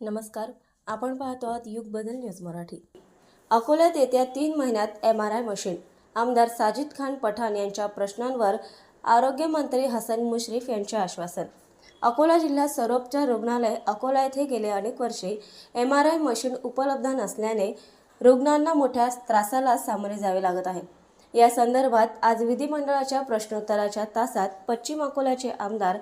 नमस्कार आपण पाहतो आहात युग बदल न्यूज मराठी. अकोल्यात येत्या तीन महिन्यात एम आर आय मशीन आमदार साजिद खान पठाण यांच्या प्रश्नांवर आरोग्यमंत्री हसन मुश्रीफ यांचे आश्वासन. अकोला जिल्ह्यात सरोपचार रुग्णालय अकोला येथे गेले अनेक वर्षे एम आर आय मशीन उपलब्ध नसल्याने रुग्णांना मोठ्या त्रासाला सामोरे जावे लागत आहे. या संदर्भात आज विधिमंडळाच्या प्रश्नोत्तराच्या तासात पश्चिम अकोल्याचे आमदार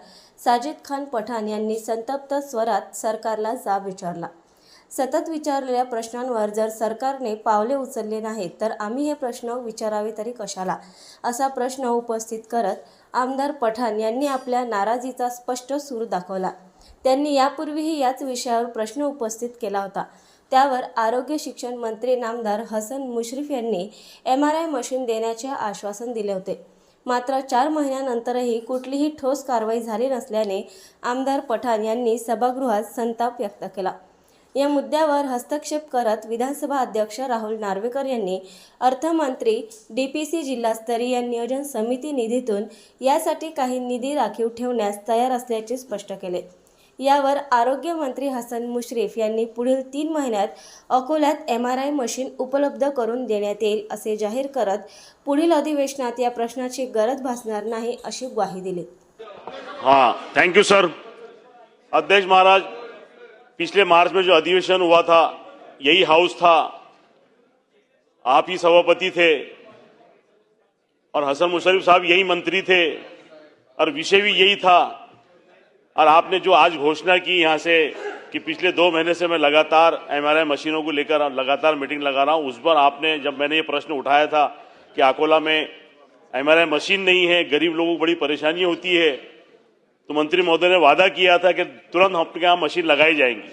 साजिद खान पठाण यांनी संतप्त स्वरात सरकारला जाब विचारला. सतत विचारलेल्या प्रश्नांवर जर सरकारने पावले उचलले नाहीत तर आम्ही हे प्रश्न विचारावे तरी कशाला? असा प्रश्न उपस्थित करत आमदार पठाण यांनी आपल्या नाराजीचा स्पष्ट सूर दाखवला. त्यांनी यापूर्वीही याच विषयावर प्रश्न उपस्थित केला होता. त्यावर आरोग्य शिक्षण मंत्री नामदार हसन मुश्रीफ यांनी एम आर आय मशीन देण्याचे आश्वासन दिले होते. मात्र चार महिन्यानंतरही कुठलीही ठोस कारवाई झाली नसल्याने आमदार पठाण यांनी सभागृहात संताप व्यक्त केला. या मुद्द्यावर हस्तक्षेप करत विधानसभा अध्यक्ष राहुल नार्वेकर यांनी अर्थमंत्री डी पी सी जिल्हास्तरीय नियोजन समिती निधीतून यासाठी काही निधी राखीव ठेवण्यास तयार असल्याचे स्पष्ट केले. यावर आरोग्यमंत्री हसन मुश्रीफ यांनी पुढील तीन महिन्यात अकोल्यात एम आर आय मशीन उपलब्ध करून देण्यात येईल असे जाहीर करत पुढील अधिवेशनात या प्रश्नाची गरज भासणार नाही अशी ग्वाही दिली. हाँ थैंक यू सर अध्यक्ष महाराज पिछले मार्च में जो अधिवेशन हुआ था यही हाउस था। आप ही सभापति थे। और हसन मुशरफ साहब यही मंत्री थे। और विषय भी यही था और आपने जो आज घोषणा की यहाँ से कि पिछले दो महीने से मैं लगातार एमआरआई मशीनों को लेकर लगातार मीटिंग लगा रहा हूँ, उस पर आपने जब मैंने ये प्रश्न उठाया था कि अकोला में एमआरआई मशीन नहीं है, गरीब लोगों को बड़ी परेशानी होती है तो मंत्री महोदय ने वादा किया था कि तुरंत आपके यहाँ मशीन लगाई जाएँगी,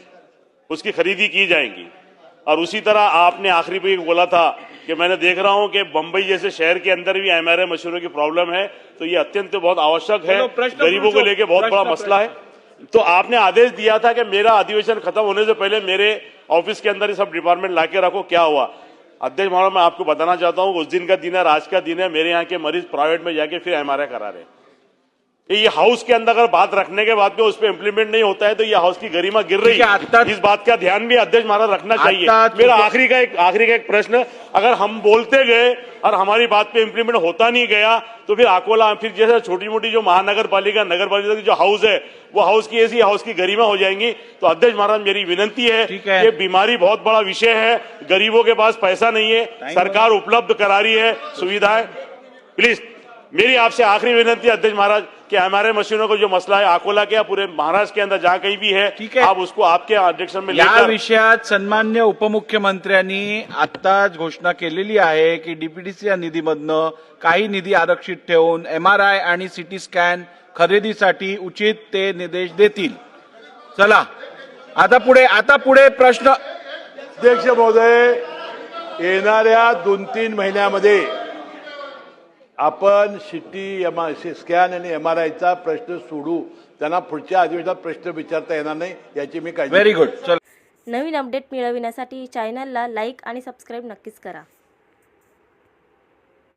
उसकी खरीदी की जाएँगी। और उसी तरह आपने आखिरी पे बोला था कि मैंने देख रहा हूँ कि बंबई जैसे शहर के अंदर भी एमआरआई मशीनों की प्रॉब्लम है तो ये अत्यंत बहुत आवश्यक है। गरीबों को। लेकर बहुत बड़ा मसला है। तो आपने आदेश दिया था कि मेरा अधिवेशन खत्म होने से पहले मेरे ऑफ़िस के अंदर ये सब डिपार्टमेंट लाके रखो क्या हुआ? अध्यक्ष महाराज मैं आपको बताना चाहता हूँ उस दिन का दिन है आज का दिन है मेरे यहाँ के मरीज़ प्राइवेट में जाके फिर एमआरआई करा रहे हैं। ये हाउस के अंदर अगर बात रखने के बाद में उस पर इम्प्लीमेंट नहीं होता है तो ये हाउस की गरिमा गिर रही है, है। इस बात का ध्यान भी अध्यक्ष महाराज रखना चाहिए। मेरा आखिरी का एक आखिरी का एक प्रश्न अगर हम बोलते गए और हमारी बात पे इम्प्लीमेंट होता नहीं गया तो फिर अकोला फिर जैसे छोटी मोटी जो महानगर पालिका नगर पालिका की जो हाउस है वो हाउस की ऐसी हाउस की गरिमा हो जाएँगी। तो अध्यक्ष महाराज मेरी विनंती है है। ये बीमारी बहुत बड़ा विषय है गरीबों के पास पैसा नहीं है सरकार उपलब्ध करा रही है सुविधाएँ। प्लीज़ मेरी आपसे आखिरी विनंती है अध्यक्ष महाराज कि हमारे मशीनों का जो मसला है अकोला के या पूरे महाराष्ट्र के अंदर जहां कहीं भी है ठीक है। आप उसको आपके अध्यक्षन में या लेकर विषयात सन्मान्य उपमुख्यमंत्र्यांनी आत्ताच घोषणा केलेली आहे की डीपीडीसी या निधीमधनं काही निधी आरक्षित ठेवून एमआरआय आणि सिटी स्कॅन खरेदीसाठी उचित ते निर्देश देतील चला आता पुढे आता पुढे प्रश्न अध्यक्ष महोदय येणाऱ्या दोन तीन महिन्यामध्ये आपण सिटी एम स्कॅन आणि एम आर आयचा प्रश्न सोडू. त्यांना पुढच्या अधिवेशनात प्रश्न विचारता येणार नाही याची मी काळजी व्हेरी गुड चला. नवीन अपडेट मिळविण्यासाठी चॅनलला लाईक आणि सबस्क्राईब नक्कीच करा.